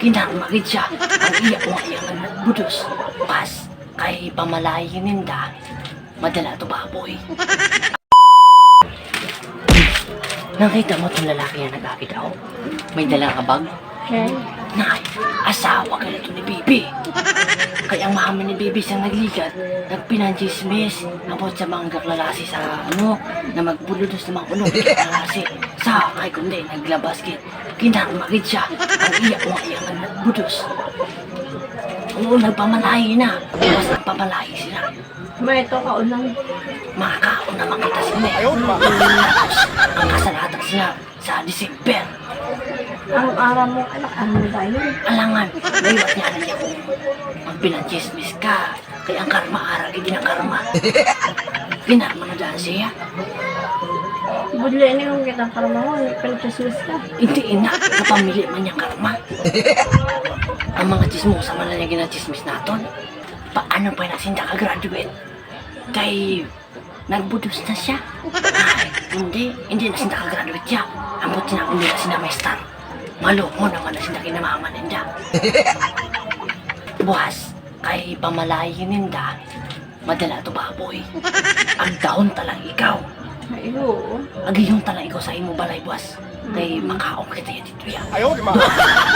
kinarmakit siya. Ang iya mo iya nga nagbudos. Pas, kay pamalayin ninda, madala to baboy. Nakita mo itong lalaki na nag daw? May dalang abag? Okay. Nay, asawa ka na to ni Bibi. Kaya ang mama ni Bibi siyang nagligat, nagpinanchismis, abot sa mga gaklalasi sa ano, na magbulodos ng mga ulo, gaklalasi. Sa kay kundi, naglabas kit, kinarmakit siya, ang iya mo iya nagbudos. Oo, nagpamalayi na, mas nagpamalayi sila. May ito ka unang Makakaon na makita sila. eh. Tapos, ang kasalata sila sa December. ang araw mo anak ano ba yun? Alangan, mayroon niya na niya kung magpinanchismis ka. Kaya ang karma, arag hindi ng karma. Pinarma na daan siya. Budli ni kung kita para mo, pinagkaswas ka. Hindi ina, napamili man niyang karma. mga chismosa man lang yung ginachismis naton. Paano pa nasin nakagraduate? Kay nagbudus na siya. Ay, hindi, hindi nasin nakagraduate siya. Ang buti na kumila si na maestar. Maloko naman nasin na kinamaman ninda. Buhas, kay pamalayin ninda, madala to baboy. Ang daon talang ikaw. Ay, oo. Agayong talang ikaw sa imo balay, buhas. Kay makaong kita yan dito yan. Ayaw, di ma.